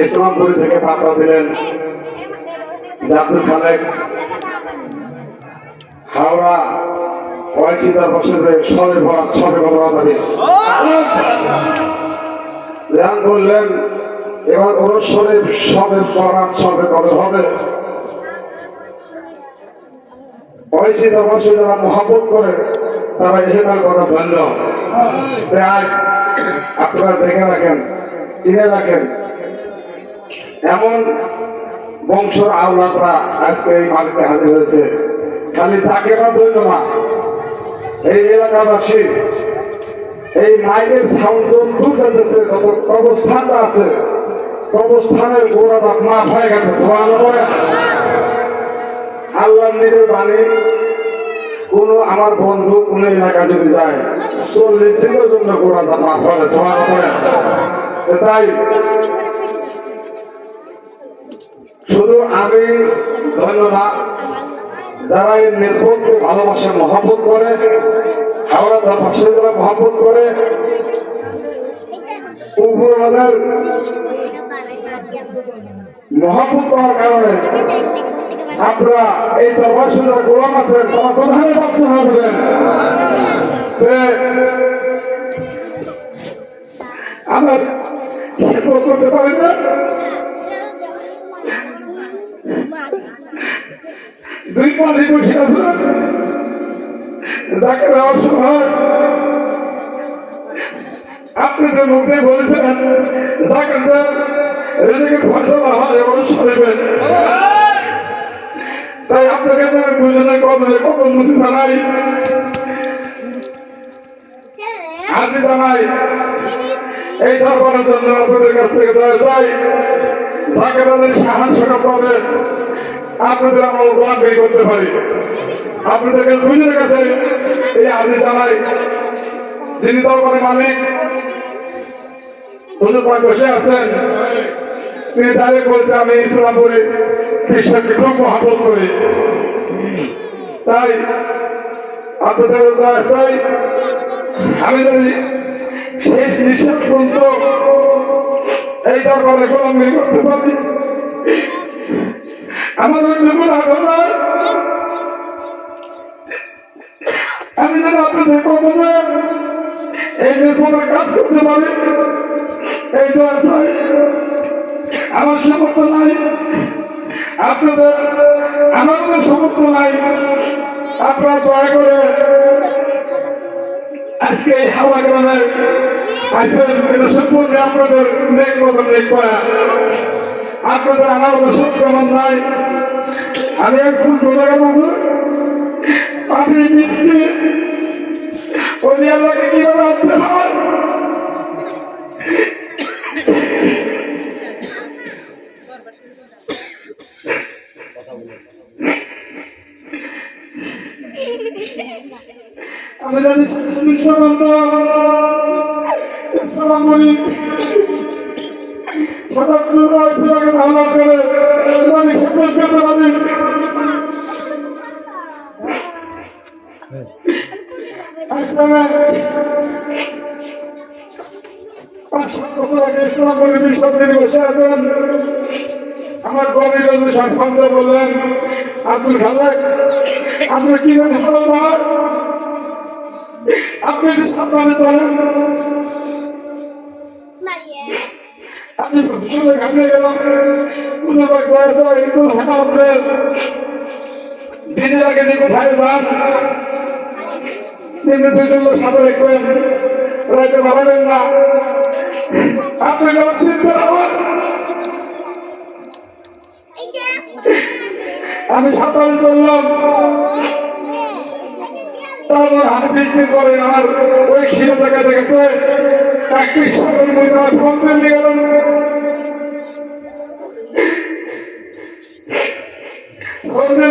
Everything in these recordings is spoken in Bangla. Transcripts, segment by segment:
ইসলামপুরি থেকে পাতা দিলেন। খালেক হাওড়া সবে ভরা সবে রেহান বললেন এবার সবে সবে করে তারা এহেকাল কথা ধন্য আপনারা দেখে রাখেন, চিনে রাখেন এমন বংশ আওলাদরা আজকে এই মাটিতে হাজির হয়েছে খালি তাকে না বলল না এই এলাকাবাসী, এই মাইকের সাউন্ড দূর যাচ্ছে যত কবস্থানটা আছে মাফ হয়ে গেছে। আল্লাহর নিজের বাণী, কোন আমার বন্ধু কোন এলাকা যদি যায়, চল্লিশ দিনের জন্য গোড়াটা মাফ সুবহানাল্লাহ। তাই আমি ধন্যবাদ যারা এই মেসবনকে ভালোবাসে মহাপত করে, হাওড়া পাশে যারা মহাপত করে উপরওয়ালার মহাপত করার কারণে আপনারা এই দরবাসে যারা গোলাম আছেন তারা কোথায় ভাববেন তাকে দেওয়ার সময় আপনাদের মুখে বলেছেন তাকে এদিকে ফসল হয় এমন সরবেন তাই আপনাকে তো আমি দুজনে কদমে কত মুখে জানাই। হাতে জানাই। এই দরবারের জন্য আপনাদের কাছ থেকে দয়া চাই। তাকে তাদের সাহায্য করতে আপনাদের আমরা গোলাম বের করতে পারি। আপনাদেরকে দুজনের কাছে এই আদি জানাই। যিনি দরবারের মালিক বসে আছেন। তিনি ডাইরেক্ট বলতে আমি ইসলামপুরে খ্রিস্টানকে খুব মহাবত করি। তাই আপনাদের দয়া আমি যদি শেষ নিঃশ্বাস পর্যন্ত এই দরবারে গোলামগিরি করতে পারি। আমার ওই বিপুল আঘাত আমি আপনাদের এই বিপুলের কাজ করতে পারি, এই দোয়া চাই আমার সমর্থ নাই, আপনাদের আমার কোনো সমর্থ নাই। আপনারা দয়া করে আজকে হাওয়া গ্রামে আজকে সম্পূর্ণ আপনাদের নেক করা আপনাদের আমার কোনো সংক্রমণ নাই আমি একজন চলে গেলাম আমি মিষ্টি ওই আল্লাহকে কীভাবে আনতে ধারণা করে আমার গভীর সম্পর্ক বললেন আব্দুল খালেক আপনি কি আপনি সাবধানে চলেন। আমি সাঁতার চললাম তারপর হাত বিক্রি করে আমার ওই ক্ষীর দেখা দেখেছে চাকরি সকল ফোন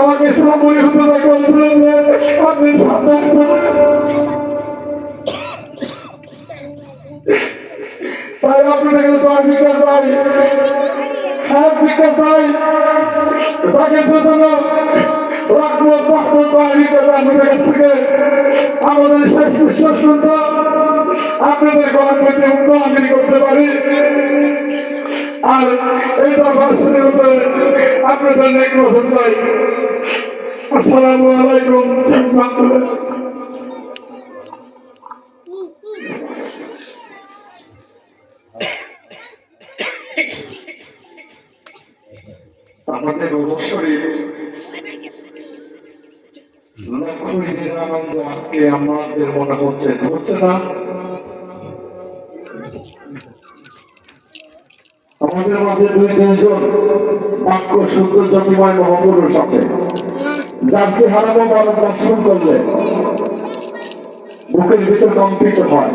আমাকে সব মনে হতো আপনি সাবধান তাই আপনাদের তো আমি বিকাশ পাই। হ্যাঁ বিকাশ পাই। তাকে আমি কাছে আপনাদের আমাদের শেষ বিশ্বাস আপনাদের থেকে মুক্ত আমি করতে পারি। আর এই দরবার শুনে আপনাদের চাই আমাদের আনন্দ আজকে আমাদের মনে হচ্ছে হচ্ছে না। আমাদের মাঝে দুই দুইজন বাক্য সুন্দর জ্যোতিময় মহাপুরুষ আছে। যার চেহারা বড় দর্শন করলে বুকের ভিতর কম্পিত হয়।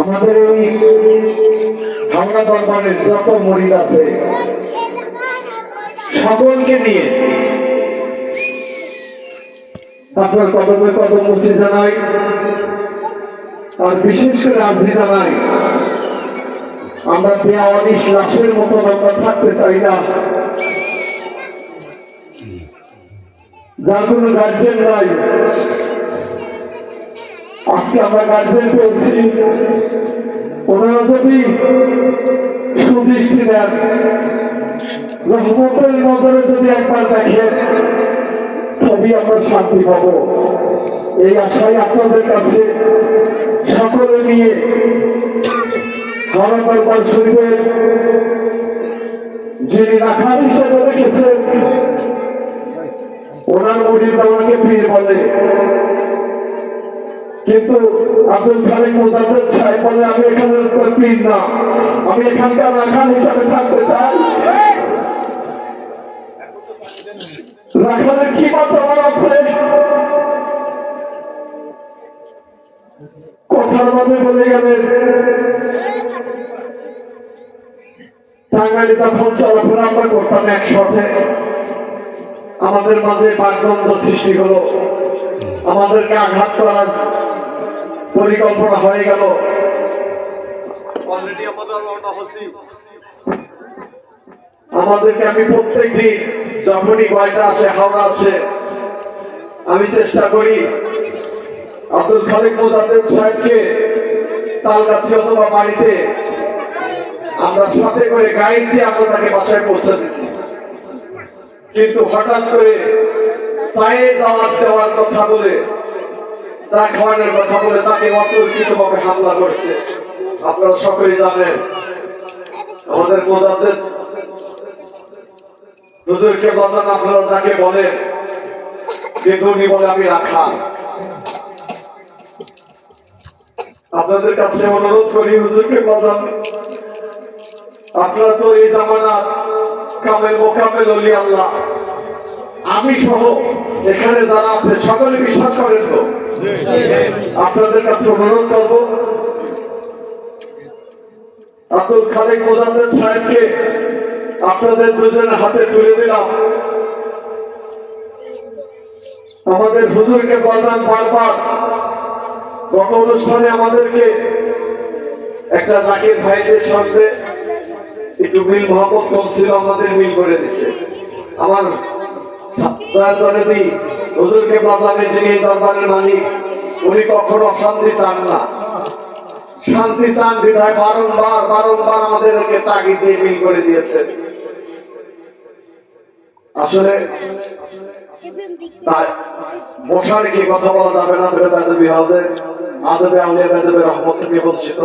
আমাদের এই হাওড়া দরবারের যত মরিদ আছে, সকলকে নিয়ে আপনার কদমে কদম মুছে জানাই, আর বিশেষ করে আজকে জানাই, আমরা দেওয়ানিস লাশের মতো আমরা থাকতে চাই না। যার কোনো গার্জেন নাই। আজকে আমরা গার্জেন পেয়েছি। ওনারা যদি সুদৃষ্টি দেন, রহমতের নজরে যদি একবার দেখেন, তবেই আমরা শান্তি পাব। এই আশায় আপনাদের কাছে সকলে নিয়ে হাওড়া দরবার শরীফের যিনি রাখার হিসেবে রেখেছেন ওনার মুড়ির আমাকে পীর বলে। কিন্তু আব্দুল খালিক মোজাদ্দেদ সাহেব বলে, আমি এখানে পীর না। আমি এখানকার রাখাল হিসাবে থাকতে চাই। রাখালের কি বাঁচাবার আছে? কথার মধ্যে বলে গেলেন টাঙ্গাইলে যখন চলাফেরা আমরা করতাম একসাথে আমাদের মাঝে বাগদ্বন্দ্ব সৃষ্টি হলো। আমাদেরকে আঘাত করার পরিকল্পনা হয়ে গেল। আমাদেরকে আমি প্রত্যেক দিন যখনই কয়টা আসে হাওড়া আসে আমি চেষ্টা করি আব্দুল খালিক মোজাদ্দেদ সাহেবকে তাল গাছে অথবা বাড়িতে আমরা সাথে করে গাইড দিয়ে আমরা তাকে বাসায় পৌঁছে দিচ্ছি কিন্তু হঠাৎ করে দেওয়ার কথা বলে কথা বলে তাকে অতর্কিত ভাবে হামলা করছে। আপনারা জানেন, আমাদের হুজুরকে বলেন, আপনারা উনি বলে আমি রাখা আপনাদের কাছে অনুরোধ করি, হুজুরকে বলেন, আপনারা তো এই জামানা কামেল মোকামেল অলি আল্লাহ। আমি সহ এখানে যারা আছে, সকলে বিশ্বাস করেন তো? আপনাদের কাছে অনুরোধ করব, আব্দুল খালেক মোজাম্মেদ সাহেবকে আপনাদের দুজনের হাতে তুলে দিলাম। আমাদের হুজুরকে বললাম বারবার, গত অনুষ্ঠানে আমাদেরকে একটা জাকির ভাইদের সঙ্গে মিল মহব্বত কম আমাদের মিল করে দিচ্ছে আমার দয়াদরদি হুজুরকে বললামে যিনি দরবারের মালিক, উনি কখনো অশান্তি চান না। শান্তি চান বিধায় বারংবার বারংবার আমাদেরকে তাগিদ দিয়ে মিল করে দিয়েছেন আসলে তাই বসা রেখে কথা বলা যাবে না বেরোতে বিহাদের আদবে আউলিয়া বেদবে রহমত থেকে বঞ্চিত।